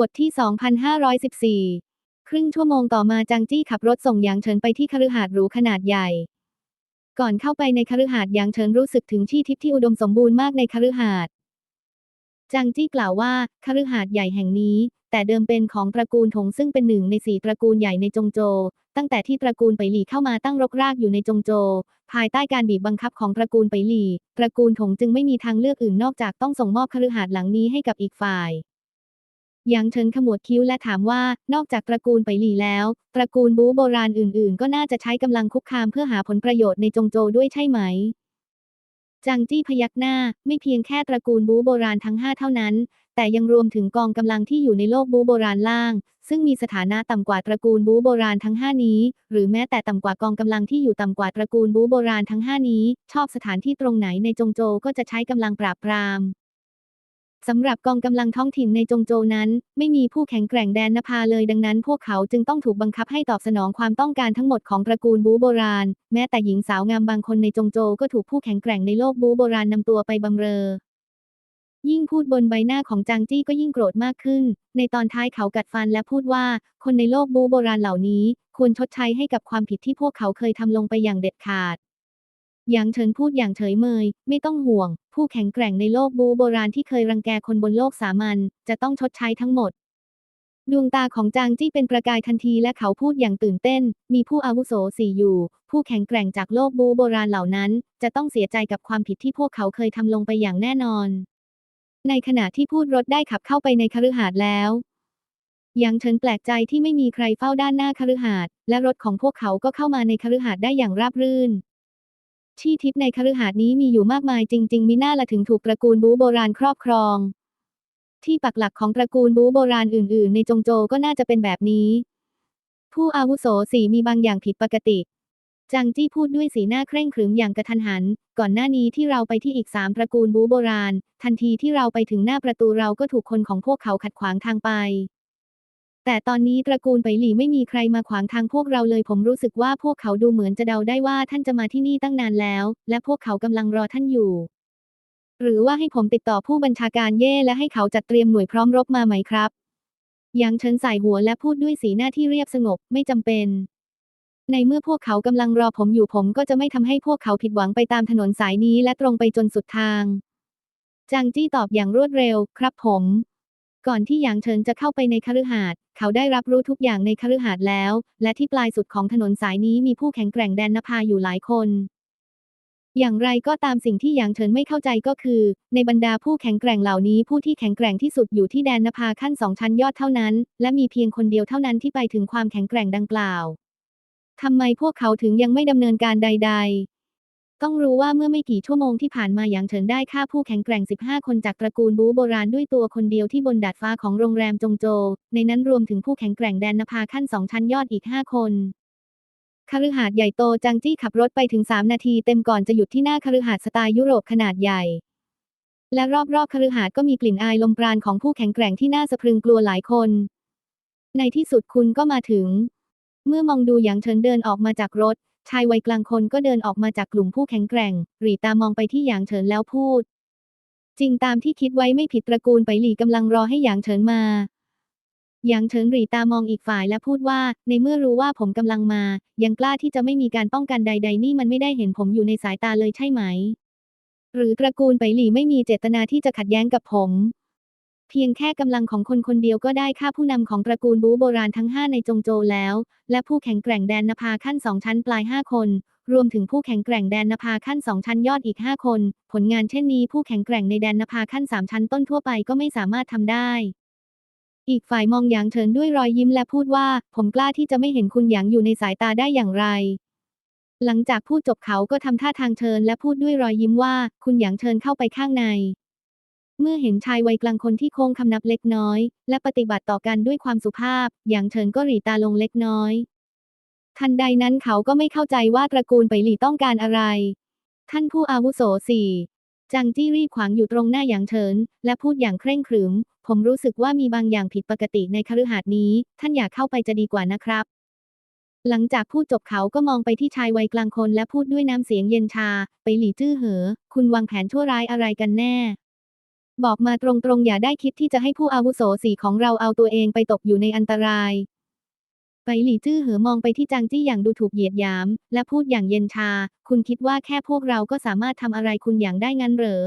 บทที่ 2514 ครึ่งชั่วโมงต่อมาจางจี้ขับรถส่งหยางเฉินไปที่คฤหาสน์หรูขนาดใหญ่ ก่อนเข้าไปในคฤหาสน์หยางเฉินรู้สึกถึงที่ทิพย์ที่อุดมสมบูรณ์มากในคฤหาสน์จางจี้กล่าวว่าคฤหาสน์ใหญ่แห่งนี้ แต่เดิมเป็นของตระกูลถงซึ่งเป็นหนึ่งในสี่ตระกูลใหญ่ในจงโจ ตั้งแต่ที่ตระกูลไปหลี่เข้ามาตั้งรกรากอยู่ในจงโจ ภายใต้การบีบบังคับของตระกูลไปหลี่ ตระกูลถงจึงไม่มีทางเลือกอื่นนอกจากต้องส่งมอบคฤหาสน์หลังนี้ให้กับอีกฝ่าย หยางเฉินขมวดคิ้วและถามว่า นอกจากตระกูลไปหลี่แล้ว ตระกูลบูโบราณอื่นๆ ก็น่าจะใช้กำลังคุกคามเพื่อหาผลประโยชน์ในจงโจด้วยใช่ไหมจางจี้พยักหน้า ไม่เพียงแค่ตระกูลบูโบราณทั้งห้าเท่านั้น แต่ยังรวมถึงกองกำลังที่อยู่ในโลกบูโบราณล่าง ซึ่งมีสถานะต่ำกว่าตระกูลบูโบราณทั้งห้านี้ หรือแม้แต่ต่ำกว่ากองกำลังที่อยู่ต่ำกว่าตระกูลบูโบราณทั้งห้านี้ ชอบสถานที่ตรงไหนในจงโจก็จะใช้กำลังปราบปราม สำหรับกองกำลังท้องถิ่นในจงโจนั้น ไม่มีผู้แข็งแกร่งแดนนภาเลยดังนั้น พวกเขาจึงต้องถูกบังคับให้ตอบสนองความต้องการทั้งหมดของตระกูลบูโบราณ แม้แต่หญิงสาวงามบางคนในจงโจก็ถูกผู้แข็งแกร่งในโลกบูโบราณนำตัวไปบำเรอ ยิ่งพูดบนใบหน้าของจางจี้ก็ยิ่งโกรธมากขึ้น ในตอนท้ายเขากัดฟันและพูดว่า คนในโลกบูโบราณเหล่านี้ ควรชดใช้ให้กับความผิดที่พวกเขาเคยทำลงไปอย่างเด็ดขาด หยางเฉินพูดอย่างเฉยเมย ไม่ต้องห่วง ผู้แข็งแกร่งในโลกบูโบราณที่เคยรังแกคนบนโลกสามัญจะต้องชดใช้ทั้งหมด ดวงตาของจางจี้เป็นประกายทันทีและเขาพูดอย่างตื่นเต้น มีผู้อาวุโสสี่อยู่ ผู้แข็งแกร่งจากโลกบูโบราณเหล่านั้น จะต้องเสียใจกับความผิดที่พวกเขาเคยทำลงไปอย่างแน่นอน ในขณะที่พูดรถได้ขับเข้าไปในคฤหาสน์แล้วยังเฉินแปลกใจที่ไม่มีใครเฝ้าด้านหน้าคฤหาสน์และรถของพวกเขาก็เข้ามาในคฤหาสน์ได้อย่างราบรื่น ที่ทิพย์ในคฤหาสน์นี้มีอยู่มากมายจริง ๆ มิน่าละถึงถูกตระกูลบูโบราณครอบครอง ที่ปักหลักของตระกูลบูโบราณอื่น ๆ ในจงโจก็น่าจะเป็นแบบนี้ ผู้อาวุโสสี่มีบางอย่างผิดปกติ จางจี้พูดด้วยสีหน้าเคร่งขรึมอย่างกระทันหัน ก่อนหน้านี้ที่เราไปที่อีกสามตระกูลบูโบราณ ทันทีที่เราไปถึงหน้าประตูเราก็ถูกคนของพวกเขาขัดขวางทางไป แต่ตอนนี้ตระกูลไปหลี่ไม่มีใครมาขวางทางพวกเราเลยผมรู้สึกว่าพวกเขาดูเหมือนจะเดาได้ว่าท่านจะมาที่นี่ตั้งนานแล้ว และพวกเขากำลังรอท่านอยู่ หรือว่าให้ผมติดต่อผู้บัญชาการเย่และให้เขาจัดเตรียมหน่วยพร้อมรบมาไหมครับยังเชิญใส่หัวและพูดด้วยสีหน้าที่เรียบสงบไม่จำเป็น ในเมื่อพวกเขากำลังรอผมอยู่ผมก็จะไม่ทำให้พวกเขาผิดหวังไปตามถนนสายนี้และตรงไปจนสุดทาง จางจี้ตอบอย่างรวดเร็ว ครับผม ก่อนที่หยางเฉินจะเข้าไปในคฤหาสน์เขาได้รับรู้ทุกอย่างในคฤหาสน์แล้ว และที่ปลายสุดของถนนสายนี้มีผู้แข็งแกร่งแดนนภาอยู่หลายคน อย่างไรก็ตามสิ่งที่หยางเฉินไม่เข้าใจก็คือ ในบรรดาผู้แข็งแกร่งเหล่านี้ผู้ที่แข็งแกร่งที่สุดอยู่ที่แดนนภาขั้นสองชั้นยอดเท่านั้น และมีเพียงคนเดียวเท่านั้นที่ไปถึงความแข็งแกร่งดังกล่าวทำไมพวกเขาถึงยังไม่ดำเนินการใด ๆ ต้องรู้ว่าเมื่อไม่กี่ชั่วโมงที่ผ่านมาหยางเฉินได้ฆ่าผู้แข็งแกร่ง 15 คนจากตระกูลบูโบราณด้วยตัวคนเดียวที่บนดาดฟ้าของโรงแรมจงโจ ในนั้นรวมถึงผู้แข็งแกร่งแดนนภาขั้นสองชั้นยอดอีก 5 คนคฤหาสน์ใหญ่โตจางจี้ขับรถไปถึง 3 นาทีเต็มก่อนจะหยุดที่หน้าคฤหาสน์สไตล์ยุโรปขนาดใหญ่ และรอบๆคฤหาสน์ก็มีกลิ่นอายลมปราณของผู้แข็งแกร่งที่น่าสะพรึงกลัวหลายคน ในที่สุดคุณก็มาถึง เมื่อมองดูหยางเฉินเดินออกมาจากรถ ชายวัยกลางคนก็เดินออกมาจากกลุ่มผู้แข็งแกร่ง หรีตามองไปที่หยางเฉินแล้วพูด จริงตามที่คิดไว้ไม่ผิดตระกูลไปหลีกำลังรอให้หยางเฉินมา หยางเฉินหรีตามองอีกฝ่ายและพูดว่า ในเมื่อรู้ว่าผมกำลังมา ยังกล้าที่จะไม่มีการป้องกันใด ๆ นี่มันไม่ได้เห็นผมอยู่ในสายตาเลยใช่ไหม หรือตระกูลไปหลีไม่มีเจตนาที่จะขัดแย้งกับผม พียงแค่กำลังของคนคนเดียวก็ได้ฆ่าผู้นำของตระกูลบูโบราณทั้ง 5 ในจงโจแล้ว และผู้แข็งแกร่งแดนนภาขั้นสองชั้นปลาย 5 คน รวมถึงผู้แข็งแกร่งแดนนภาขั้นสองชั้นยอดอีก 5 คน ผลงานเช่นนี้ผู้แข็งแกร่งในแดนนภาขั้นสามชั้นต้นทั่วไปก็ไม่สามารถทำได้ อีกฝ่ายมองหยางเฉินด้วยรอยยิ้มและพูดว่า ผมกล้าที่จะไม่เห็นคุณหยางอยู่ในสายตาได้อย่างไรหลังจากพูดจบเขาก็ทำท่าทางเชิญและพูดด้วยรอยยิ้มว่า คุณหยางเชิญเข้าไปข้างใน เมื่อเห็นชายวัยกลางคนที่โค้งคำนับเล็กน้อย และปฏิบัติต่อกันด้วยความสุภาพหยางเฉินก็หรีตาลงเล็กน้อย ทันใดนั้นเขาก็ไม่เข้าใจว่าตระกูลไปหลีต้องการอะไร ท่านผู้อาวุโสสี่จางจี้รีบขวางอยู่ตรงหน้าหยางเฉิน และพูดอย่างเคร่งขรึม ผมรู้สึกว่ามีบางอย่างผิดปกติในคฤหาสน์นี้ ท่านอยากเข้าไปจะดีกว่านะครับ หลังจากพูดจบเขาก็มองไปที่ชายวัยกลางคนและพูดด้วยน้ำเสียงเย็นชา ไปหลี่จื้อเหอ คุณวางแผนชั่วร้ายอะไรกันแน่ บอกมาตรงๆอย่าได้คิดที่จะให้ผู้อาวุโสสี่ของเราเอาตัวเองไปตกอยู่ในอันตราย ไปหลี่จื้อเหอมองไปที่จางจี้อย่างดูถูกเหยียดหยาม และพูดอย่างเย็นชา คุณคิดว่าแค่พวกเราก็สามารถทำอะไรคุณอย่างได้งั้นเหรอ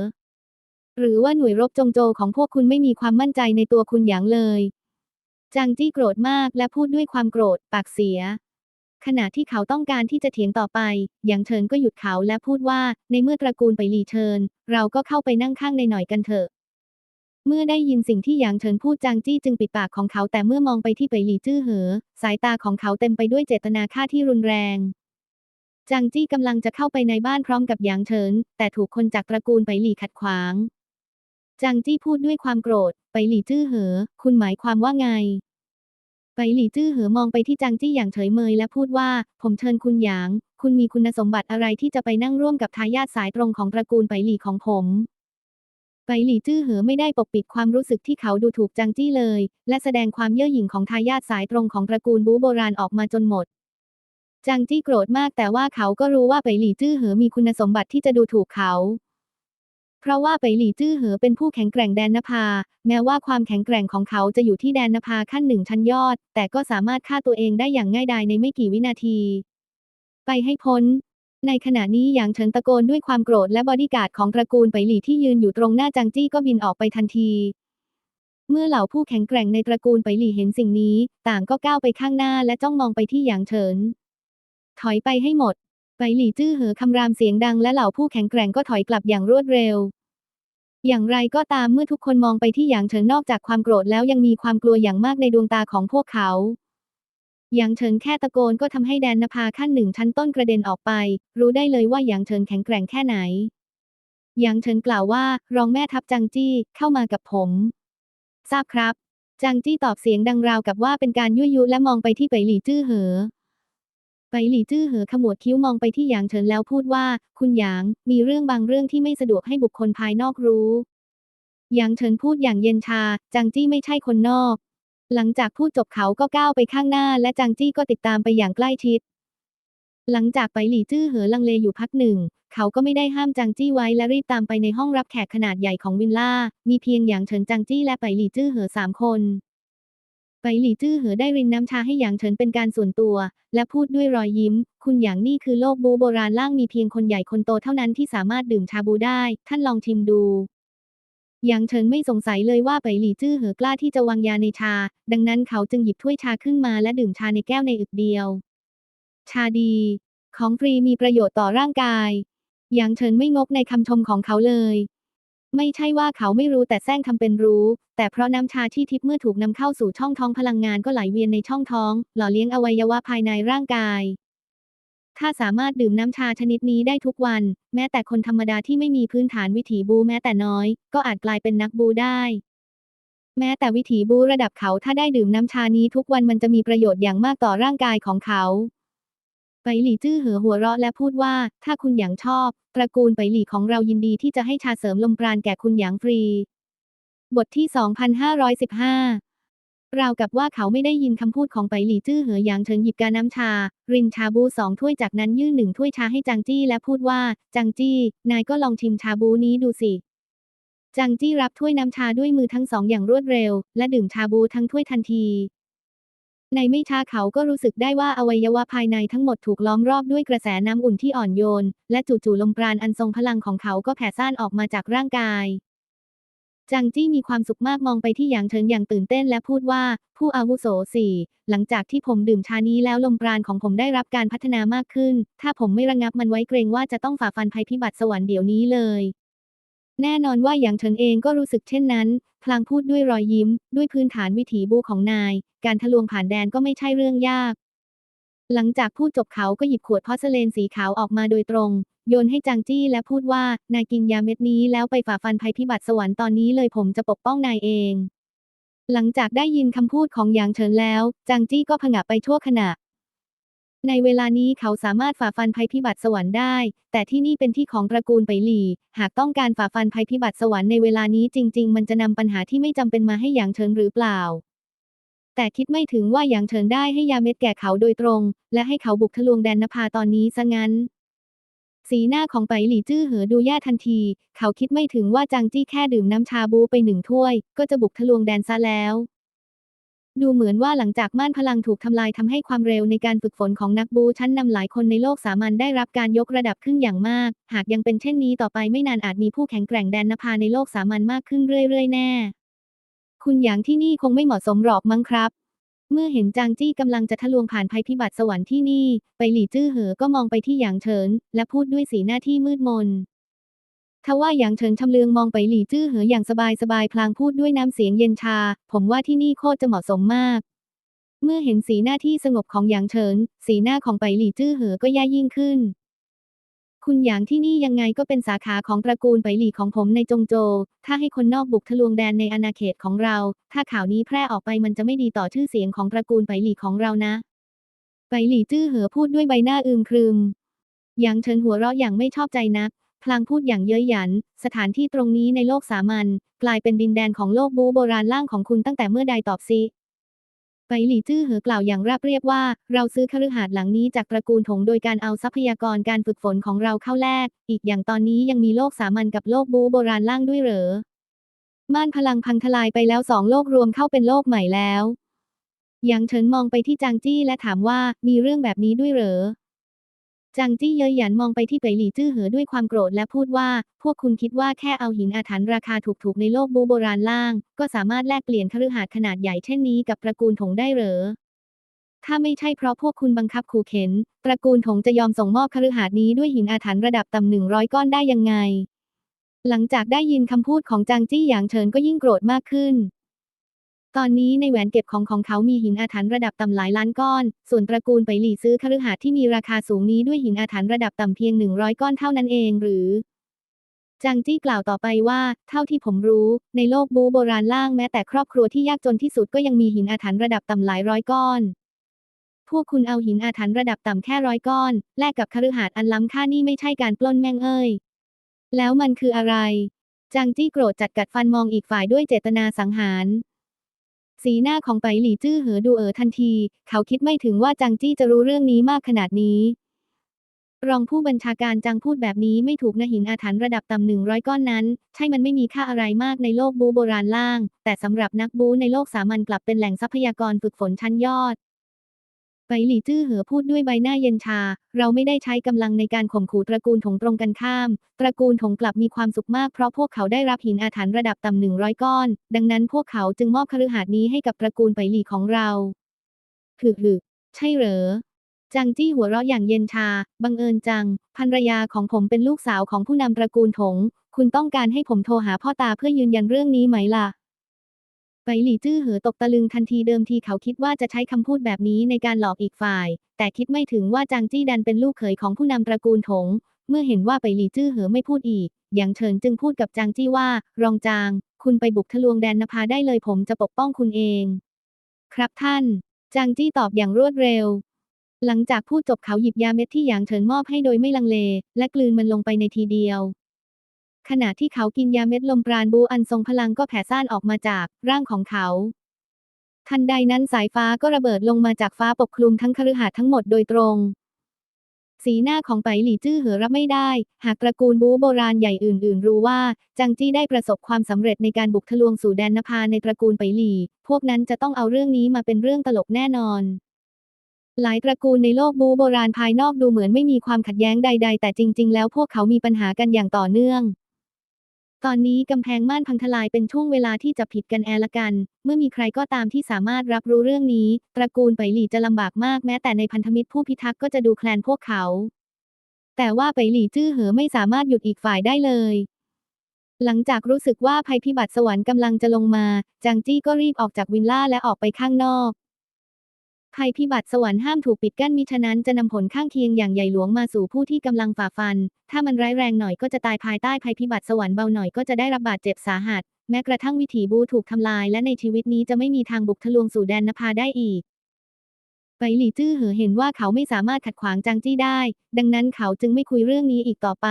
หรือว่าหน่วยรบจงโจของพวกคุณไม่มีความมั่นใจในตัวคุณอย่างเลย จางจี้โกรธมากและพูดด้วยความโกรธปากเสียขณะที่เขาต้องการที่จะเถียงต่อไปหยางเฉินก็หยุดเขาและพูดว่า ในเมื่อตระกูลไปหลี่เชิญ เราก็เข้าไปนั่งข้างในหน่อยกันเถอะ เมื่อได้ยินสิ่งที่หยางเฉินพูดจางจี้จึงปิดปากของเขาแต่เมื่อมองไปที่ไปหลี่จื้อเหอ สายตาของเขาเต็มไปด้วยเจตนาฆ่าที่รุนแรง จางจี้กำลังจะเข้าไปในบ้านพร้อมกับหยางเฉิน แต่ถูกคนจากตระกูลไปหลี่ขัดขวาง จางจี้พูดด้วยความโกรธไปหลี่จื้อเหอ คุณหมายความว่าไงไปหลี่จื้อเหอมองไปที่จางจี้อย่างเฉยเมยและพูดว่า ผมเชิญคุณหยาง คุณมีคุณสมบัติอะไรที่จะไปนั่งร่วมกับทายาทสายตรงของตระกูลไปหลี่ของผม ไปหลี่จื้อเหอไม่ได้ปกปิดความรู้สึกที่เขาดูถูกจางจี้เลย และแสดงความเย่อหยิ่งของทายาทสายตรงของตระกูลบูโบราณออกมาจนหมดจางจี้โกรธมากแต่ว่าเขาก็รู้ว่าไปหลี่จื้อเหอมีคุณสมบัติที่จะดูถูกเขา เพราะว่าไปหลี่จื้อเหอเป็นผู้แข็งแกร่งแดนนภา แม้ว่าความแข็งแกร่งของเขาจะอยู่ที่แดนนภาขั้นหนึ่งชั้นยอด แต่ก็สามารถฆ่าตัวเองได้อย่างง่ายดายในไม่กี่วินาที ไปให้พ้น ในขณะนี้หยางเฉินตะโกนด้วยความโกรธและบอดี้การ์ดของตระกูลไปหลี่ที่ยืนอยู่ตรงหน้าจางจี้ก็บินออกไปทันที เมื่อเหล่าผู้แข็งแกร่งในตระกูลไปหลี่เห็นสิ่งนี้ ต่างก็ก้าวไปข้างหน้าและจ้องมองไปที่หยางเฉิน ถอยไปให้หมด ไปหลี่จื้อเหอคำรามเสียงดังและเหล่าผู้แข็งแกร่งก็ถอยกลับอย่างรวดเร็ว อย่างไรก็ตามเมื่อทุกคนมองไปที่หยางเฉินนอกจากความโกรธแล้วยังมีความกลัวอย่างมากในดวงตาของพวกเขา หยางเฉินแค่ตะโกนก็ทำให้แดนนภาขั้นหนึ่งชั้นต้นกระเด็นออกไป รู้ได้เลยว่าหยางเฉินแข็งแกร่งแค่ไหนหยางเฉินกล่าวว่ารองแม่ทัพจางจี้เข้ามากับผม ทราบครับจางจี้ตอบเสียงดังราวกับว่าเป็นการยั่วยุและมองไปที่ไปหลี่จื้อเหอไปหลี่จื้อเหอขมวดคิ้วมองไปที่หยางเฉินแล้วพูดว่า คุณหยาง มีเรื่องบางเรื่องที่ไม่สะดวกให้บุคคลภายนอกรู้หยางเฉินพูดอย่างเย็นชา จางจี้ไม่ใช่คนนอก หลังจากพูดจบเขาก็ก้าวไปข้างหน้า และจางจี้ก็ติดตามไปอย่างใกล้ชิด หลังจากไปหลี่จื้อเหอลังเลอยู่พักหนึ่ง เขาก็ไม่ได้ห้ามจางจี้ไว้และรีบตามไปในห้องรับแขกขนาดใหญ่ของวิลล่า มีเพียงหยางเฉินจางจี้และไปหลี่จื้อเหอสามคนไปหลี่จื้อเหอได้รินน้ำชาให้หยางเฉินเป็นการส่วนตัว และพูดด้วยรอยยิ้ม คุณหยางนี่คือโลกบูโบราณล่างมีเพียงคนใหญ่คนโตเท่านั้นที่สามารถดื่มชาบูได้ ท่านลองชิมดู หยางเฉินไม่สงสัยเลยว่าไปหลี่จื้อเหอกล้าที่จะวางยาในชา ดังนั้นเขาจึงหยิบถ้วยชาขึ้นมาและดื่มชาในแก้วในอึกเดียว ชาดี ของฟรีมีประโยชน์ต่อร่างกาย หยางเฉินไม่งกในคำชมของเขาเลย ไม่ใช่ว่าเขาไม่รู้แต่แซงทำเป็นรู้ แต่เพราะน้ำชาที่ทิพย์เมื่อถูกนำเข้าสู่ช่องท้องพลังงานก็ไหลเวียนในช่องท้อง หล่อเลี้ยงอวัยวะภายในร่างกาย ถ้าสามารถดื่มน้ำชาชนิดนี้ได้ทุกวัน แม้แต่คนธรรมดาที่ไม่มีพื้นฐานวิถีบูแม้แต่น้อย ก็อาจกลายเป็นนักบูได้ แม้แต่วิถีบูระดับเขาถ้าได้ดื่มน้ำชานี้ทุกวันมันจะมีประโยชน์อย่างมากต่อร่างกายของเขาไปหลี่จื้อเหอหัวเราะและพูดว่า ถ้าคุณหยางชอบ ตระกูลไปหลี่ของเรายินดีที่จะให้ชาเสริมลมปราณแก่คุณหยางฟรี บทที่ 2515 ราวกับว่าเขาไม่ได้ยินคำพูดของไปหลี่จื้อเหอหยางเฉิงหยิบกาน้ำชา รินชาบูสองถ้วยจากนั้นยื่นหนึ่งถ้วยชาให้จางจี้และพูดว่า จางจี้ นายก็ลองชิมชาบูนี้ดูสิ จางจี้รับถ้วยน้ำชาด้วยมือทั้งสองอย่างรวดเร็ว และดื่มชาบูทั้งถ้วยทันที ในไม่ช้าเขาก็รู้สึกได้ว่าอวัยวะภายในทั้งหมดถูกล้อมรอบด้วยกระแสน้ำอุ่นที่อ่อนโยน และจู่ๆลมปราณอันทรงพลังของเขาก็แผ่ซ่านออกมาจากร่างกาย จางจี้มีความสุขมากมองไปที่หยางเฉินอย่างตื่นเต้นและพูดว่า ผู้อาวุโสสี่หลังจากที่ผมดื่มชานี้แล้วลมปราณของผมได้รับการพัฒนามากขึ้น ถ้าผมไม่ระงับมันไว้เกรงว่าจะต้องฝ่าฟันภัยพิบัติสวรรค์เดี๋ยวนี้เลย แน่นอนว่าหยางเฉินเองก็รู้สึกเช่นนั้นพลางพูดด้วยรอยยิ้ม ด้วยพื้นฐานวิถีบูของนาย การทะลวงผ่านแดนก็ไม่ใช่เรื่องยาก หลังจากพูดจบเขาก็หยิบขวดพอร์เซเลนสีขาวออกมาโดยตรง โยนให้จางจี้และพูดว่า นายกินยาเม็ดนี้แล้วไปฝ่าฟันภัยพิบัติสวรรค์ตอนนี้เลยผมจะปกป้องนายเอง หลังจากได้ยินคำพูดของหยางเฉินแล้ว จางจี้ก็ผงะไปชั่วขณะ ในเวลานี้เขาสามารถฝ่าฟันภัยพิบัติสวรรค์ได้ แต่ที่นี่เป็นที่ของตระกูลไปหลี่ หากต้องการฝ่าฟันภัยพิบัติสวรรค์ในเวลานี้จริง ๆ มันจะนำปัญหาที่ไม่จำเป็นมาให้หยางเฉินหรือเปล่า แต่คิดไม่ถึงว่าหยางเฉินได้ให้ยาเม็ดแก่เขาโดยตรง และให้เขาบุกทะลวงแดนนภาตอนนี้ซะงั้น สีหน้าของไปหลี่จื้อเหอดูแย่ทันที เขาคิดไม่ถึงว่าจางจี้แค่ดื่มน้ำชาบูไปหนึ่งถ้วย ก็จะบุกทะลวงแดนซะแล้วดูเหมือนว่าหลังจากม่านพลังถูกทำลายทำให้ความเร็วในการฝึกฝนของนักบูชั้นนำหลายคนในโลกสามัญได้รับการยกระดับขึ้นอย่างมาก หากยังเป็นเช่นนี้ต่อไปไม่นานอาจมีผู้แข็งแกร่งแดนนภาในโลกสามัญมากขึ้นเรื่อยๆแน่ คุณหยางที่นี่คงไม่เหมาะสมหรอกมั้งครับ เมื่อเห็นจางจี้กำลังจะทะลวงผ่านภัยพิบัติสวรรค์ที่นี่ ไปหลี่จื้อเหอก็มองไปที่หยางเฉิน และพูดด้วยสีหน้าที่มืดมนทว่าหยางเฉินชำเลืองมองไปหลี่จื้อเหออย่างสบายสบายพลางพูดด้วยน้ำเสียงเย็นชา ผมว่าที่นี่โคตรจะเหมาะสมมาก เมื่อเห็นสีหน้าที่สงบของหยางเฉิน สีหน้าของไปหลี่จื้อเหอก็แย่ยิ่งขึ้น คุณหยางที่นี่ยังไงก็เป็นสาขาของตระกูลไปหลี่ของผมในจงโจ ถ้าให้คนนอกบุกทะลวงแดนในอาณาเขตของเรา ถ้าข่าวนี้แพร่ออกไปมันจะไม่ดีต่อชื่อเสียงของตระกูลไปหลี่ของเรานะ ไปหลี่จื้อเหอพูดด้วยใบหน้าอึมครึม หยางเฉินหัวเราะอย่างไม่ชอบใจนัก พลางพูดอย่างเย้ยหยัน สถานที่ตรงนี้ในโลกสามัญกลายเป็นดินแดนของโลกบูโบราณล่างของคุณตั้งแต่เมื่อใดตอบซิ ไปหลี่จื้อเหอกล่าวอย่างราบเรียบว่า เราซื้อคฤหาสน์หลังนี้จากตระกูลถงโดยการเอาทรัพยากรการฝึกฝนของเราเข้าแลก อีกอย่างตอนนี้ยังมีโลกสามัญกับโลกบูโบราณล่างด้วยเหรอ ม่านพลังพังทลายไปแล้วสองโลกรวมเข้าเป็นโลกใหม่แล้ว หยางเฉินมองไปที่จางจี้และถามว่ามีเรื่องแบบนี้ด้วยเหรอ จางจี้เย้ยหยันมองไปที่ไปหลี่จื้อเหอด้วยความโกรธและพูดว่า พวกคุณคิดว่าแค่เอาหินอาถรรพ์ราคาถูกๆในโลกบูโบราณล่าง ก็สามารถแลกเปลี่ยนคฤหาสน์ขนาดใหญ่เช่นนี้กับตระกูลถงได้เหรอ ถ้าไม่ใช่เพราะพวกคุณบังคับขู่เข็น ตระกูลถงจะยอมส่งมอบคฤหาสน์นี้ด้วยหินอาถรรพ์ระดับต่ำหนึ่งร้อยก้อนได้ยังไง หลังจากได้ยินคำพูดของจางจี้หยางเฉินก็ยิ่งโกรธมากขึ้น ตอนนี้ในแหวนเก็บของของเขามีหินอาถรรพ์ระดับต่ำหลายล้านก้อน ส่วนตระกูลไปหลี่ซื้อคฤหาสน์ที่มีราคาสูงนี้ด้วยหินอาถรรพ์ระดับต่ำเพียง 100 ก้อนเท่านั้นเองหรือจางจี้กล่าวต่อไปว่า เท่าที่ผมรู้ ในโลกบูโบราณล่างแม้แต่ครอบครัวที่ยากจนที่สุดก็ยังมีหินอาถรรพ์ระดับต่ำหลายร้อยก้อน พวกคุณเอาหินอาถรรพ์ระดับต่ำแค่ร้อยก้อน แลกกับคฤหาสน์อันล้ำค่านี่ไม่ใช่การปล้นแม่งเอ้ย แล้วมันคืออะไร จางจี้โกรธจัดกัดฟันมองอีกฝ่ายด้วยเจตนาสังหาร สีหน้าของไปหลี่จื้อเหอดูเอ๋อทันที เขาคิดไม่ถึงว่าจางจี้จะรู้เรื่องนี้มากขนาดนี้ รองผู้บัญชาการจางพูดแบบนี้ไม่ถูกนะหินอาถรรพ์ระดับต่ำหนึ่งร้อยก้อนนั้น ใช่มันไม่มีค่าอะไรมากในโลกบูโบราณล่าง แต่สำหรับนักบูในโลกสามัญกลับเป็นแหล่งทรัพยากรฝึกฝนชั้นยอด ไปหลี่จื้อเหอพูดด้วยใบหน้าเย็นชา เราไม่ได้ใช้กำลังในการข่มขู่ตระกูลถงตรงกันข้าม ตระกูลถงกลับมีความสุขมากเพราะพวกเขาได้รับหินอาถรรพ์ระดับต่ำหนึ่งร้อยก้อน ดังนั้นพวกเขาจึงมอบคฤหาสน์นี้ให้กับตระกูลไปหลี่ของเราถึกหึใช่เหรอ จางจี้หัวเราะอย่างเย็นชา บังเอิญจัง ภรรยาของผมเป็นลูกสาวของผู้นำตระกูลถง คุณต้องการให้ผมโทรหาพ่อตาเพื่อยืนยันเรื่องนี้ไหมล่ะ ไปหลี่จื้อเหอตกตะลึงทันทีเดิมทีเขาคิดว่าจะใช้คำพูดแบบนี้ในการหลอกอีกฝ่าย แต่คิดไม่ถึงว่าจางจี้ดันเป็นลูกเขยของผู้นำตระกูลถง เมื่อเห็นว่าไปหลี่จื้อเหอไม่พูดอีก หยางเฉินจึงพูดกับจางจี้ว่า รองจาง คุณไปบุกทะลวงแดนนภาได้เลยผมจะปกป้องคุณเอง ครับท่าน จางจี้ตอบอย่างรวดเร็ว หลังจากพูดจบเขาหยิบยาเม็ดที่หยางเฉินมอบให้โดยไม่ลังเล และกลืนมันลงไปในทีเดียว ขณะที่เขากินยาเม็ดลมปราณบูอันทรงพลังก็แผ่ซ่านออกมาจากร่างของเขา ทันใดนั้นสายฟ้าก็ระเบิดลงมาจากฟ้าปกคลุมทั้งคฤหาสน์ทั้งหมดโดยตรง สีหน้าของไปหลี่จื้อเหอรับไม่ได้ หากตระกูลบูโบราณใหญ่อื่น ๆ รู้ว่าจางจี้ได้ประสบความสำเร็จในการบุกทะลวงสู่แดนนภาในตระกูลไปหลี่ พวกนั้นจะต้องเอาเรื่องนี้มาเป็นเรื่องตลกแน่นอนหลายตระกูลในโลกบูโบราณภายนอกดูเหมือนไม่มีความขัดแย้งใด ๆ แต่จริง ๆ แล้วพวกเขามีปัญหากันอย่างต่อเนื่อง ตอนนี้กำแพงม่านพังทลายเป็นช่วงเวลาที่จะผิดกันแอละกัน เมื่อมีใครก็ตามที่สามารถรับรู้เรื่องนี้ ตระกูลไปหลี่จะลำบากมากแม้แต่ในพันธมิตรผู้พิทักษ์ก็จะดูแคลนพวกเขา แต่ว่าไปหลี่จื้อเหอไม่สามารถหยุดอีกฝ่ายได้เลย หลังจากรู้สึกว่าภัยพิบัติสวรรค์กำลังจะลงมา จางจี้ก็รีบออกจากวิลล่าและออกไปข้างนอก ภัยพิบัติสวรรค์ห้ามถูกปิดกั้นมิฉะนั้นจะนำผลข้างเคียงอย่างใหญ่หลวงมาสู่ผู้ที่กำลังฝ่าฟัน ถ้ามันร้ายแรงหน่อยก็จะตายภายใต้ภัยพิบัติสวรรค์เบาหน่อยก็จะได้รับบาดเจ็บสาหัส แม้กระทั่งวิถีบูถูกทำลายและในชีวิตนี้จะไม่มีทางบุกทะลวงสู่แดนนภาได้อีกไปหลี่จื้อเหอเห็นว่าเขาไม่สามารถขัดขวางจางจี้ได้ ดังนั้นเขาจึงไม่คุยเรื่องนี้อีกต่อไป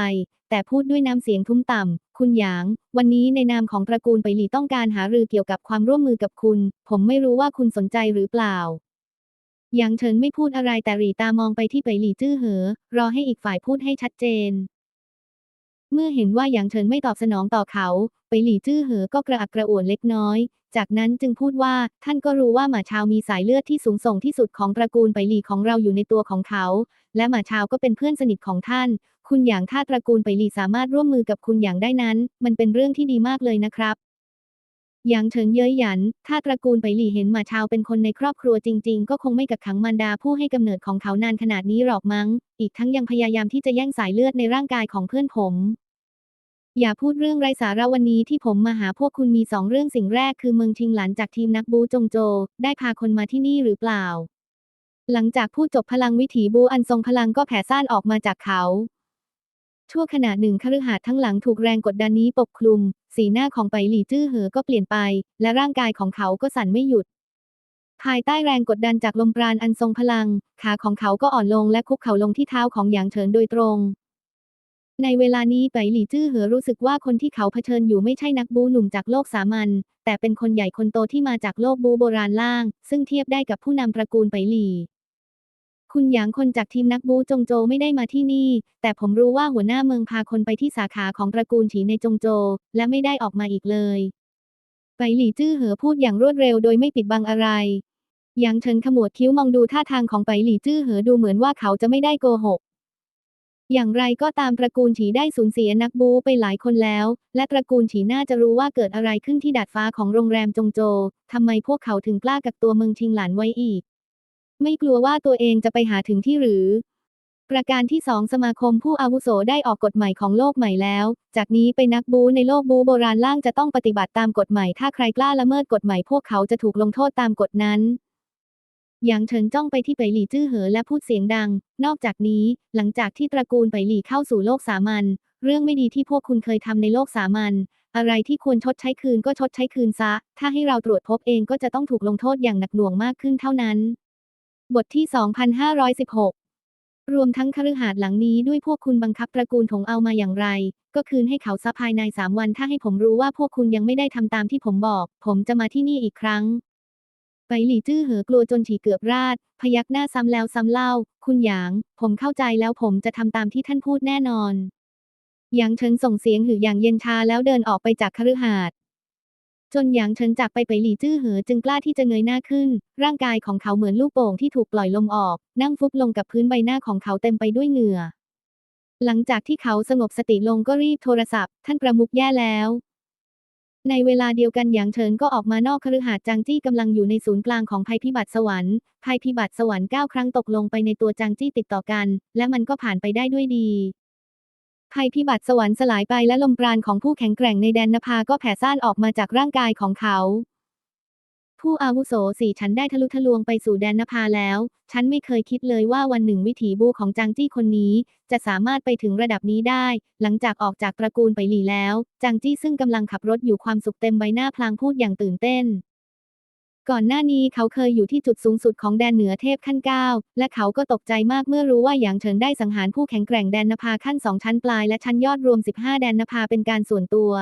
แต่พูดด้วยน้ำเสียงทุ้มต่ำ คุณหยาง วันนี้ในนามของตระกูลไปหลี่ต้องการหารือเกี่ยวกับความร่วมมือกับคุณ ผมไม่รู้ว่าคุณสนใจหรือเปล่า หยางเฉินไม่พูดอะไรแต่หลีตามองไปที่ไปหลี่จื้อเหอ รอให้อีกฝ่ายพูดให้ชัดเจน เมื่อเห็นว่าหยางเฉินไม่ตอบสนองต่อเขา ไปหลี่จื้อเหอก็กระอักกระอ่วนเล็กน้อย จากนั้นจึงพูดว่าท่านก็รู้ว่าหมาชาวมีสายเลือดที่สูงส่งที่สุดของตระกูลไปหลี่ของเราอยู่ในตัวของเขา และหมาชาวก็เป็นเพื่อนสนิทของท่าน คุณหยางถ้าตระกูลไปหลี่สามารถร่วมมือกับคุณหยางได้นั้น มันเป็นเรื่องที่ดีมากเลยนะครับ หยางเฉินเย้ยหยัน ถ้าตระกูลไปหลี่เห็นหมาชาวเป็นคนในครอบครัวจริง ๆ ก็คงไม่กักขังมารดาผู้ให้กำเนิดของเขานานขนาดนี้หรอกมั้ง อีกทั้งยังพยายามที่จะแย่งสายเลือดในร่างกายของเพื่อนผม อย่าพูดเรื่องไร้สาระวันนี้ที่ผมมาหาพวกคุณมีสองเรื่องสิ่งแรกคือเมืองชิงหลันจากทีมนักบูจงโจ ได้พาคนมาที่นี่หรือเปล่า หลังจากพูดจบพลังวิถีบูอันทรงพลังก็แผ่ซ่านออกมาจากเขา ชั่วขณะหนึ่งคฤหาสน์ทั้งหลังถูกแรงกดดันนี้ปกคลุม สีหน้าของไปหลี่จื้อเหอก็เปลี่ยนไป และร่างกายของเขาก็สั่นไม่หยุด ภายใต้แรงกดดันจากลมปราณอันทรงพลัง ขาของเขาก็อ่อนลงและคุกเข่าลงที่เท้าของหยางเฉินโดยตรง ในเวลานี้ไปหลี่จื้อเหอรู้สึกว่าคนที่เขาเผชิญอยู่ไม่ใช่นักบูหนุ่มจากโลกสามัญแต่เป็นคนใหญ่คนโตที่มาจากโลกบูโบราณล่าง ซึ่งเทียบได้กับผู้นำตระกูลไปหลี่ คุณหยางคนจากทีมนักบูจงโจไม่ได้มาที่นี่ แต่ผมรู้ว่าหัวหน้าเมืองพาคนไปที่สาขาของตระกูลฉีในจงโจ และไม่ได้ออกมาอีกเลยไปหลี่จื้อเหอพูดอย่างรวดเร็วโดยไม่ปิดบังอะไรหยางเฉินขมวดคิ้วมองดูท่าทางของไปหลี่จื้อเหอดูเหมือนว่าเขาจะไม่ได้โกหก อย่างไรก็ตามตระกูลฉีได้สูญเสียนักบูไปหลายคนแล้ว และตระกูลฉีน่าจะรู้ว่าเกิดอะไรขึ้นที่ดาดฟ้าของโรงแรมจงโจทำไมพวกเขาถึงกล้ากักตัวเมืองชิงหลานไว้อีก ไม่กลัวว่าตัวเองจะไปหาถึงที่หรือ ประการที่สองสมาคมผู้อาวุโสได้ออกกฎใหม่ของโลกใหม่แล้ว จากนี้ไปนักบูในโลกบูโบราณล่างจะต้องปฏิบัติตามกฎใหม่ถ้าใครกล้าละเมิดกฎใหม่พวกเขาจะถูกลงโทษตามกฎนั้นหยางเฉินจ้องไปที่ไปหลี่จื้อเหอและพูดเสียงดัง นอกจากนี้ หลังจากที่ตระกูลไปหลี่เข้าสู่โลกสามัญ เรื่องไม่ดีที่พวกคุณเคยทำในโลกสามัญ อะไรที่ควรชดใช้คืนก็ชดใช้คืนซะ ถ้าให้เราตรวจพบเองก็จะต้องถูกลงโทษอย่างหนักหน่วงมากขึ้นเท่านั้น บทที่ 2516 รวมทั้งคฤหาสน์หลังนี้ด้วยพวกคุณบังคับตระกูลถงเอามาอย่างไร ก็คืนให้เขาซะภายในสามวันถ้าให้ผมรู้ว่าพวกคุณยังไม่ได้ทำตามที่ผมบอก ผมจะมาที่นี่อีกครั้ง ไปหลี่จื้อเหอกลัวจนฉี่เกือบราด พยักหน้าซ้ำแล้วซ้ำเล่า คุณหยาง ผมเข้าใจแล้วผมจะทำตามที่ท่านพูดแน่นอนหยางเฉินส่งเสียงหืออย่างเย็นชาแล้วเดินออกไปจากคฤหาสน์ จนหยางเฉินจากไปไปหลี่จื้อเหอจึงกล้าที่จะเงยหน้าขึ้น ร่างกายของเขาเหมือนลูกโป่งที่ถูกปล่อยลมออก นั่งฟุบลงกับพื้นใบหน้าของเขาเต็มไปด้วยเหงื่อ หลังจากที่เขาสงบสติลงก็รีบโทรศัพท์ ท่านประมุขแย่แล้ว ในเวลาเดียวกันหยางเฉินก็ออกมานอกคฤหาสน์จางจี้กำลังอยู่ในศูนย์กลางของภัยพิบัติสวรรค์ภัยพิบัติสวรรค์เก้าครั้งตกลงไปในตัวจางจี้ติดต่อกัน และมันก็ผ่านไปได้ด้วยดี ภัยพิบัติสวรรค์สลายไปและลมปราณของผู้แข็งแกร่งในแดนนภาก็แผ่ซ่านออกมาจากร่างกายของเขา ผู้อาวุโสสี่ฉันได้ทะลุทะลวงไปสู่แดนนภาแล้ว ฉันไม่เคยคิดเลยว่าวันหนึ่งวิถีบูของจางจี้คนนี้ จะสามารถไปถึงระดับนี้ได้ หลังจากออกจากตระกูลไปหลี่แล้ว จางจี้ซึ่งกำลังขับรถอยู่ความสุขเต็มใบหน้าพลางพูดอย่างตื่นเต้น ก่อนหน้านี้เขาเคยอยู่ที่จุดสูงสุดของแดนเหนือเทพขั้นเก้าและเขาก็ตกใจมากเมื่อรู้ว่าหยางเฉินได้สังหารผู้แข็งแกร่งแดนนภาขั้นสองชั้นปลายและชั้นยอดรวม 15 แดนนภาเป็นการส่วนตัว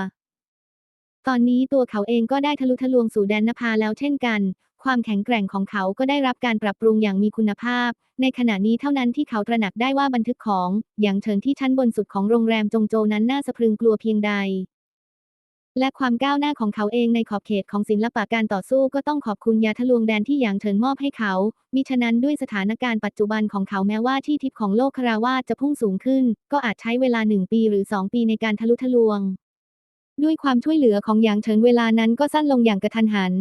ตอนนี้ตัวเขาเองก็ได้ทะลุทะลวงสู่แดนนภาแล้วเช่นกัน ความแข็งแกร่งของเขาก็ได้รับการปรับปรุงอย่างมีคุณภาพ ในขณะนี้เท่านั้นที่เขาตระหนักได้ว่าบันทึกของหยางเฉินที่ชั้นบนสุดของโรงแรมจงโจนั้นน่าสะพรึงกลัวเพียงใด และความก้าวหน้าของเขาเองในขอบเขตของศิลปะการต่อสู้ก็ต้องขอบคุณยาทะลวงแดนที่หยางเฉินมอบให้เขา มิฉะนั้นด้วยสถานการณ์ปัจจุบันของเขาแม้ว่าที่ทิพย์ของโลกคาราวาสจะพุ่งสูงขึ้น ก็อาจใช้เวลาหนึ่งปีหรือสองปีในการทะลุทะลวง ด้วยความช่วยเหลือของหยางเฉินเวลานั้นก็สั้นลงอย่างกระทันหัน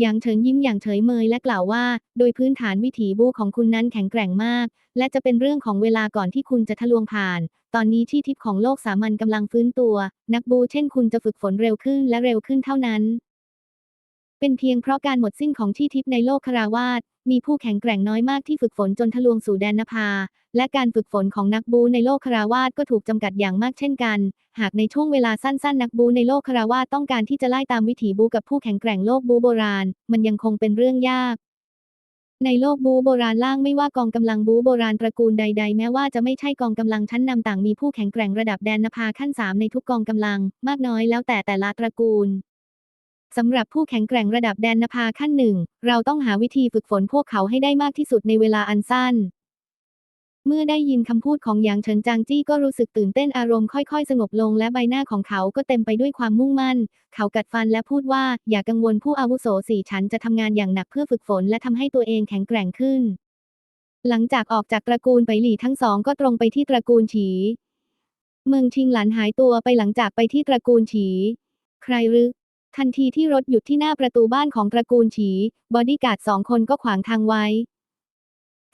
หยางเฉินยิ้มอย่างเฉยเมยและกล่าวว่า โดยพื้นฐานวิถีบูของคุณนั้นแข็งแกร่งมาก และจะเป็นเรื่องของเวลาก่อนที่คุณจะทะลวงผ่าน ตอนนี้ที่ทิพย์ของโลกสามัญกำลังฟื้นตัว นักบูเช่นคุณจะฝึกฝนเร็วขึ้นและเร็วขึ้นเท่านั้น เป็นเพียงเพราะการหมดสิ้นของที่ทิพย์ในโลกคาราวาสมีผู้แข็งแกร่งน้อยมากที่ฝึกฝนจนทะลวงสู่แดนนภา และการฝึกฝนของนักบูในโลกคาราวาสก็ถูกจำกัดอย่างมากเช่นกัน หากในช่วงเวลาสั้นๆ นักบูในโลกคาราวาสต้องการที่จะไล่ตามวิถีบูกับผู้แข็งแกร่งโลกบูโบราณ มันยังคงเป็นเรื่องยาก ในโลกบูโบราณล่างไม่ว่ากองกำลังบูโบราณตระกูลใด ๆ แม้ว่าจะไม่ใช่กองกำลังชั้นนำต่างมีผู้แข็งแกร่งระดับแดนนภาขั้นสามในทุกกองกำลัง มากน้อยแล้วแต่แต่ละตระกูล สำหรับผู้แข็งแกร่งระดับแดนนภาขั้นหนึ่ง เราต้องหาวิธีฝึกฝนพวกเขาให้ได้มากที่สุดในเวลาอันสั้น เมื่อได้ยินคำพูดของหยางเฉินจางจี้ก็รู้สึกตื่นเต้นอารมณ์ค่อยๆ สงบลงและใบหน้าของเขาก็เต็มไปด้วยความมุ่งมั่น เขากัดฟันและพูดว่าอย่ากังวลผู้อาวุโสสี่ฉันจะทำงานอย่างหนักเพื่อฝึกฝนและทำให้ตัวเองแข็งแกร่งขึ้น หลังจากออกจากตระกูลไปหลี่ทั้งสองก็ตรงไปที่ตระกูลฉี เมืองชิงหลันหายตัวไปหลังจากไปที่ตระกูลฉี ใครรือ ทันทีที่รถหยุดที่หน้าประตูบ้านของตระกูลฉี บอดี้การ์ดสองคนก็ขวางทางไว้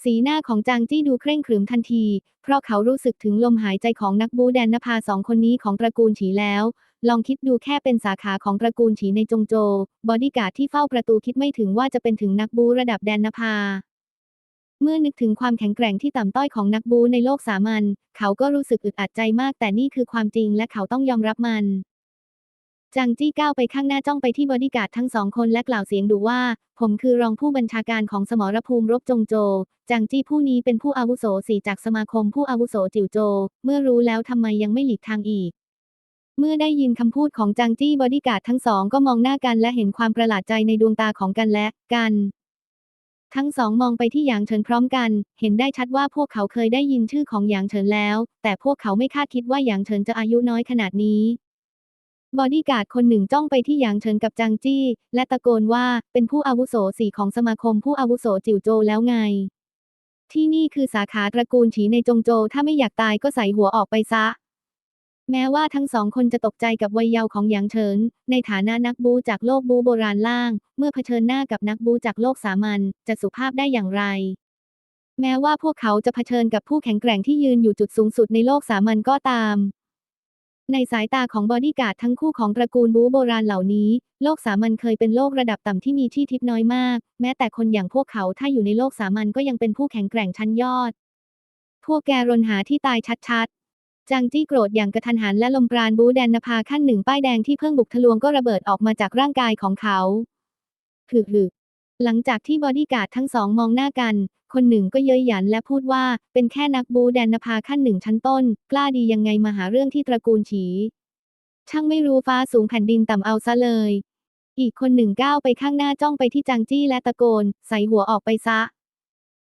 สีหน้าของจางจี้ดูเคร่งขรึมทันที เพราะเขารู้สึกถึงลมหายใจของนักบูแดนนภาสองคนนี้ของตระกูลฉีแล้ว ลองคิดดูแค่เป็นสาขาของตระกูลฉีในจงโจ บอดี้การ์ดที่เฝ้าประตูคิดไม่ถึงว่าจะเป็นถึงนักบูระดับแดนนภาเมื่อนึกถึงความแข็งแกร่งที่ต่ำต้อยของนักบูในโลกสามัญ เขาก็รู้สึกอึดอัดใจมากแต่นี่คือความจริงและเขาต้องยอมรับมัน จางจี้ก้าวไปข้างหน้าจ้องไปที่บอดี้การ์ดทั้งสองคนและกล่าวเสียงดุว่า ผมคือรองผู้บัญชาการของสมรภูมิรบจงโจ จางจี้ผู้นี้เป็นผู้อาวุโสสี่จากสมาคมผู้อาวุโสจิ๋วโจ เมื่อรู้แล้วทำไมยังไม่หลีกทางอีก เมื่อได้ยินคำพูดของจางจี้บอดี้การ์ดทั้งสองก็มองหน้ากันและเห็นความประหลาดใจในดวงตาของกันและกัน ทั้งสองมองไปที่หยางเฉินพร้อมกัน เห็นได้ชัดว่าพวกเขาเคยได้ยินชื่อของหยางเฉินแล้ว แต่พวกเขาไม่คาดคิดว่าหยางเฉินจะอายุน้อยขนาดนี้ บอดี้การ์ดคนหนึ่งจ้องไปที่หยางเฉินกับจางจี้ และตะโกนว่าเป็นผู้อาวุโสสี่ของสมาคมผู้อาวุโสจิ๋วโจแล้วไง ที่นี่คือสาขาตระกูลฉีในจงโจถ้าไม่อยากตายก็ใส่หัวออกไปซะ แม้ว่าทั้งสองคนจะตกใจกับวัยเยาว์ของหยางเฉิน ในฐานะนักบูจากโลกบูโบราณล่าง เมื่อเผชิญหน้ากับนักบูจากโลกสามัญจะสุภาพได้อย่างไรแม้ว่าพวกเขาจะเผชิญกับผู้แข็งแกร่งที่ยืนอยู่จุดสูงสุดในโลกสามัญก็ตาม ในสายตาของบอดี้การ์ดทั้งคู่ของตระกูลบูโบราณเหล่านี้ โลกสามัญเคยเป็นโลกระดับต่ำที่มีที่ทิพน้อยมาก แม้แต่คนอย่างพวกเขาถ้าอยู่ในโลกสามัญก็ยังเป็นผู้แข็งแกร่งชั้นยอด พวกแกรนหาที่ตายชัดๆ จางจี้โกรธอย่างกระทันหันและลมปราณบูแดนนภาขั้นหนึ่งป้ายแดงที่เพิ่งบุกทะลวงก็ระเบิดออกมาจากร่างกายของเขาถึกหึกหลังจากที่บอดี้การ์ดทั้งสองมองหน้ากัน คนหนึ่งก็เย้ยหยันและพูดว่า เป็นแค่นักบูแดนนภาขั้นหนึ่งชั้นต้น กล้าดียังไงมาหาเรื่องที่ตระกูลฉี ช่างไม่รู้ฟ้าสูงแผ่นดินต่ำเอาซะเลย อีกคนหนึ่งก้าวไปข้างหน้าจ้องไปที่จางจี้และตะโกน ใส่หัวออกไปซะ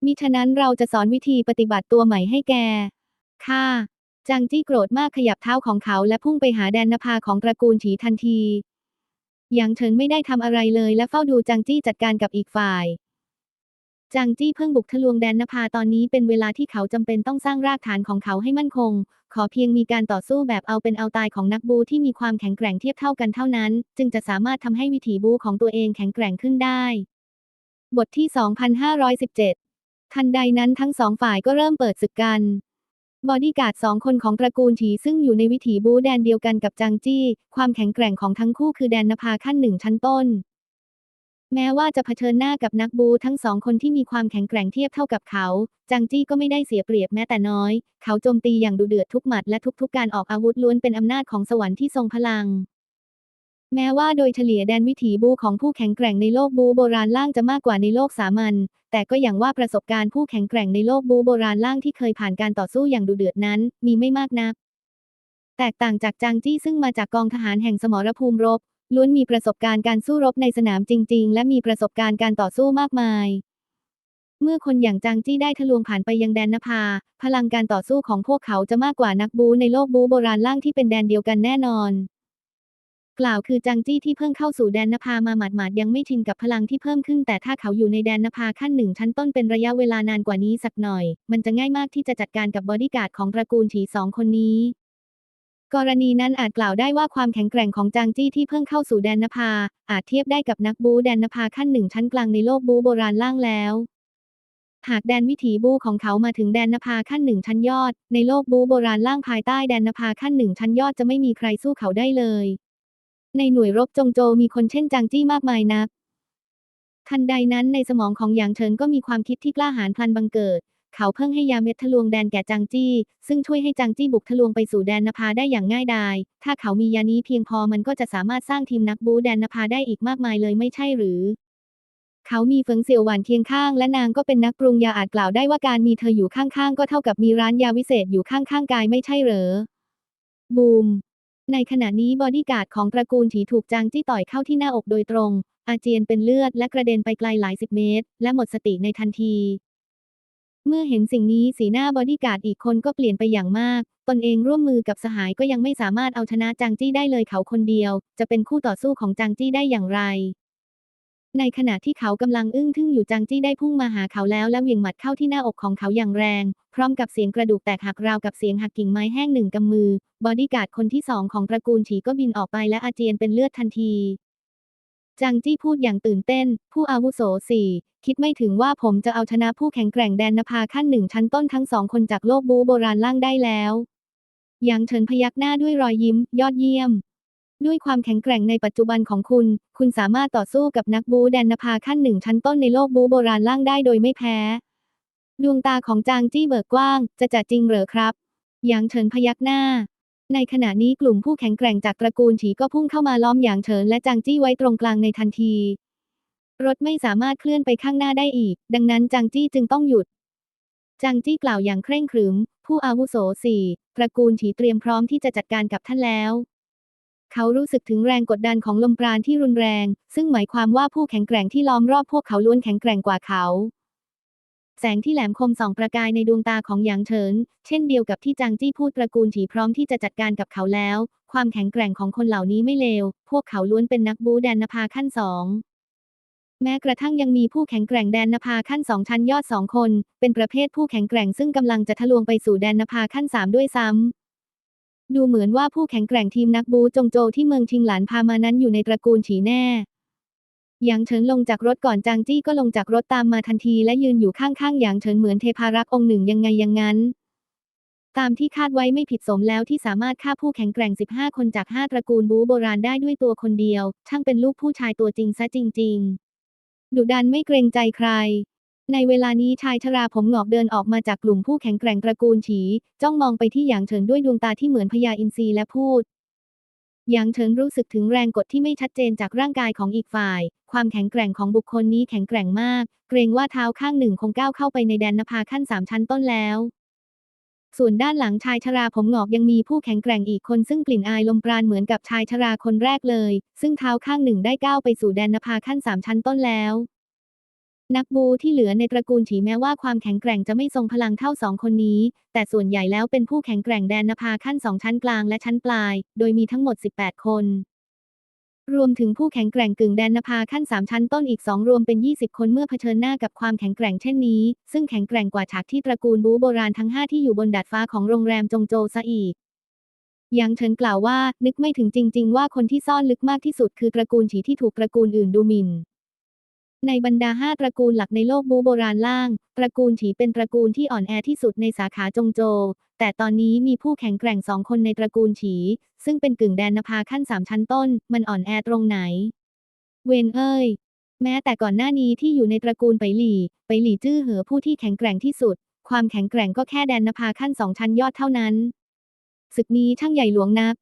มิฉะนั้นเราจะสอนวิธีปฏิบัติตัวใหม่ให้แก ค่ะ จางจี้โกรธมากขยับเท้าของเขาและพุ่งไปหาแดนนภาของตระกูลฉีทันทีหยางเฉินไม่ได้ทำอะไรเลยและเฝ้าดูจางจี้จัดการกับอีกฝ่าย จางจี้เพิ่งบุกทะลวงแดนนภาตอนนี้เป็นเวลาที่เขาจำเป็นต้องสร้างรากฐานของเขาให้มั่นคง ขอเพียงมีการต่อสู้แบบเอาเป็นเอาตายของนักบูที่มีความแข็งแกร่งเทียบเท่ากันเท่านั้น จึงจะสามารถทำให้วิถีบูของตัวเองแข็งแกร่งขึ้นได้ บทที่ 2517 ทันใดนั้นทั้งสองฝ่ายก็เริ่มเปิดศึกกัน บอดี้การ์ดสองคนของตระกูลฉีซึ่งอยู่ในวิถีบูแดนเดียวกันกับจางจี้ ความแข็งแกร่งของทั้งคู่คือแดนนภาขั้นหนึ่งชั้นต้น แม้ว่าจะเผชิญหน้ากับนักบูทั้งสองคนที่มีความแข็งแกร่งเทียบเท่ากับเขา จางจี้ก็ไม่ได้เสียเปรียบแม้แต่น้อย เขาโจมตีอย่างดุเดือดทุกหมัดและทุกๆการออกอาวุธล้วนเป็นอำนาจของสวรรค์ที่ทรงพลัง แม้ว่าโดยเฉลี่ยแดนวิถีบูของผู้แข็งแกร่งในโลกบูโบราณล่างจะมากกว่าในโลกสามัญ แต่ก็อย่างว่าประสบการณ์ผู้แข็งแกร่งในโลกบูโบราณล่างที่เคยผ่านการต่อสู้อย่างดุเดือดนั้น มีไม่มากนัก แตกต่างจากจางจี้ซึ่งมาจากกองทหารแห่งสมรภูมิรบ ล้วนมีประสบการณ์การสู้รบในสนามจริง ๆ และมีประสบการณ์การต่อสู้มากมาย เมื่อคนอย่างจางจี้ได้ทะลวงผ่านไปยังแดนนภา พลังการต่อสู้ของพวกเขาจะมากกว่านักบูในโลกบูโบราณล่างที่เป็นแดนเดียวกันแน่นอน กล่าวคือจางจี้ที่เพิ่งเข้าสู่แดนนภามาหมาดๆยังไม่ชินกับพลังที่เพิ่มขึ้น แต่ถ้าเขาอยู่ในแดนนภาขั้นหนึ่งชั้นต้นเป็นระยะเวลานานกว่านี้สักหน่อย มันจะง่ายมากที่จะจัดการกับบอดี้การ์ดของตระกูลฉีสองคนนี้ กรณีนั้นอาจกล่าวได้ว่าความแข็งแกร่งของจางจี้ที่เพิ่งเข้าสู่แดนนภา อาจเทียบได้กับนักบูแดนนภาขั้นหนึ่งชั้นกลางในโลกบูโบราณล่างแล้ว หากแดนวิถีบูของเขามาถึงแดนนภาขั้นหนึ่งชั้นยอด ในโลกบูโบราณล่างภายใต้แดนนภาขั้นหนึ่งชั้นยอดจะไม่มีใครสู้เขาได้เลย ในหน่วยรบจงโจมีคนเช่นจางจี้มากมายนัก ทันใดนั้นในสมองของหยางเฉินก็มีความคิดที่กล้าหาญพลันบังเกิด เขาเพิ่งให้ยาเม็ดทะลวงแดนแก่จางจี้ ซึ่งช่วยให้จางจี้บุกทะลวงไปสู่แดนนภาได้อย่างง่ายดาย ถ้าเขามียานี้เพียงพอมันก็จะสามารถสร้างทีมนักบูแดนนภาได้อีกมากมายเลยไม่ใช่หรือ เขามีเฟิงเสี่ยวหวานเคียงข้าง และนางก็เป็นนักปรุงยาอาจกล่าวได้ว่าการมีเธออยู่ข้างๆ ก็เท่ากับมีร้านยาวิเศษอยู่ข้างๆกายไม่ใช่เหรอ บูม ในขณะนี้บอดี้การ์ดของตระกูลฉีถูกจางจี้ต่อยเข้าที่หน้าอกโดยตรง อาเจียนเป็นเลือดและกระเด็นไปไกลหลายสิบเมตร และหมดสติในทันที เมื่อเห็นสิ่งนี้สีหน้าบอดี้การ์ดอีกคนก็เปลี่ยนไปอย่างมาก ตนเองร่วมมือกับสหายก็ยังไม่สามารถเอาชนะจางจี้ได้เลยเขาคนเดียว จะเป็นคู่ต่อสู้ของจางจี้ได้อย่างไร ในขณะที่เขากำลังอึ้งทึ่งอยู่จางจี้ได้พุ่งมาหาเขาแล้วและเหวี่ยงหมัดเข้าที่หน้าอกของเขาอย่างแรง พร้อมกับเสียงกระดูกแตกหักราวกับเสียงหักกิ่งไม้แห้งหนึ่งกำมือ บอดี้การ์ดคนที่สองของตระกูลฉีก็บินออกไปและอาเจียนเป็นเลือดทันที จางจี้พูดอย่างตื่นเต้น ผู้อาวุโสสี่คิดไม่ถึงว่าผมจะเอาชนะผู้แข็งแกร่งแดนนภาขั้นหนึ่งชั้นต้นทั้งสองคนจากโลกบูโบราณล่างได้แล้วหยางเฉินพยักหน้าด้วยรอยยิ้ม ยอดเยี่ยม ด้วยความแข็งแกร่งในปัจจุบันของคุณ คุณสามารถต่อสู้กับนักบูแดนนภาขั้นหนึ่งชั้นต้นในโลกบูโบราณล่างได้โดยไม่แพ้ ดวงตาของจางจี้เบิกกว้าง จะจะจริงเหรอครับหยางเฉินพยักหน้า ในขณะนี้กลุ่มผู้แข็งแกร่งจากตระกูลฉีก็พุ่งเข้ามาล้อมหยางเฉินและจางจี้ไว้ตรงกลางในทันที รถไม่สามารถเคลื่อนไปข้างหน้าได้อีก ดังนั้นจางจี้จึงต้องหยุด จางจี้กล่าวอย่างเคร่งครึม ผู้อาวุโสสี่ตระกูลฉีเตรียมพร้อมที่จะจัดการกับท่านแล้วเขารู้สึกถึงแรงกดดันของลมปราณที่รุนแรง ซึ่งหมายความว่าผู้แข็งแกร่งที่ล้อมรอบพวกเขาล้วนแข็งแกร่งกว่าเขา แสงที่แหลมคมส่องประกายในดวงตาของหยางเฉิน เช่นเดียวกับที่จางจี้พูดตระกูลฉีพร้อมที่จะจัดการกับเขาแล้ว ความแข็งแกร่งของคนเหล่านี้ไม่เลว พวกเขาล้วนเป็นนักบูแดนนภาขั้นสองแม้กระทั่งยังมีผู้แข็งแกร่งแดนนภาขั้นสองชั้นยอดสองคน เป็นประเภทผู้แข็งแกร่งซึ่งกำลังจะทะลวงไปสู่แดนนภาขั้นสามด้วยซ้ำดูเหมือนว่าผู้แข็งแกร่งทีมนักบูจงโจที่เมืองชิงหลานพามานั้นอยู่ในตระกูลฉีแน่ หยางเฉินลงจากรถก่อนจางจี้ก็ลงจากรถตามมาทันทีและยืนอยู่ข้างๆหยางเฉินเหมือนเทพารักษ์องค์หนึ่งยังไงยังงั้น ตามที่คาดไว้ไม่ผิดสมแล้วที่สามารถฆ่าผู้แข็งแกร่ง 15 คนจาก 5 ตระกูลบูโบราณได้ด้วยตัวคนเดียว ช่างเป็นลูกผู้ชายตัวจริงซะจริง ๆ ดุดันไม่เกรงใจใคร ในเวลานี้ชายชราผมหงอกเดินออกมาจากกลุ่มผู้แข็งแกร่งตระกูลฉี จ้องมองไปที่หยางเฉินด้วยดวงตาที่เหมือนพญาอินทรีและพูด หยางเฉิงรู้สึกถึงแรงกดที่ไม่ชัดเจนจากร่างกายของอีกฝ่าย ความแข็งแกร่งของบุคคลนี้แข็งแกร่งมาก เกรงว่าเท้าข้างหนึ่งคงก้าวเข้าไปในแดนนภาขั้นสามชั้นต้นแล้ว ส่วนด้านหลังชายชราผมหงอกยังมีผู้แข็งแกร่งอีกคนซึ่งกลิ่นอายลมปราณเหมือนกับชายชราคนแรกเลย ซึ่งเท้าข้างหนึ่งได้ก้าวไปสู่แดนนภาขั้นสามชั้นต้นแล้ว นักบูที่เหลือในตระกูลฉีแม้ว่าความแข็งแกร่งจะไม่ทรงพลังเท่าสองคนนี้ แต่ส่วนใหญ่แล้วเป็นผู้แข็งแกร่งแดนนภาขั้นสองชั้นกลางและชั้นปลาย โดยมีทั้งหมด 18 คน รวมถึงผู้แข็งแกร่งกึ่งแดนนภาขั้นสามชั้นต้นอีกสองรวมเป็น 20 คนเมื่อเผชิญหน้ากับความแข็งแกร่งเช่นนี้ ซึ่งแข็งแกร่งกว่าฉากที่ตระกูลบูโบราณทั้งห้าที่อยู่บนดาดฟ้าของโรงแรมจงโจซะอีกยางเฉินกล่าวว่านึกไม่ถึงจริง ๆ ว่าคนที่ซ่อนลึกมากที่สุดคือตระกูลฉีที่ถูกตระกูลอื่นดูหมิ่น ในบรรดาห้าตระกูลหลักในโลกบูโบราณล่าง ตระกูลฉีเป็นตระกูลที่อ่อนแอที่สุดในสาขาจงโจ แต่ตอนนี้มีผู้แข็งแกร่งสองคนในตระกูลฉีซึ่งเป็นกึ่งแดนนภาขั้นสามชั้นต้น มันอ่อนแอตรงไหน เวนเอ้ย แม้แต่ก่อนหน้านี้ที่อยู่ในตระกูลไปหลี่ ไปหลี่จื้อเหอผู้ที่แข็งแกร่งที่สุด ความแข็งแกร่งก็แค่แดนนภาขั้นสองชั้นยอดเท่านั้นศึกนี้ช่างใหญ่หลวงนัก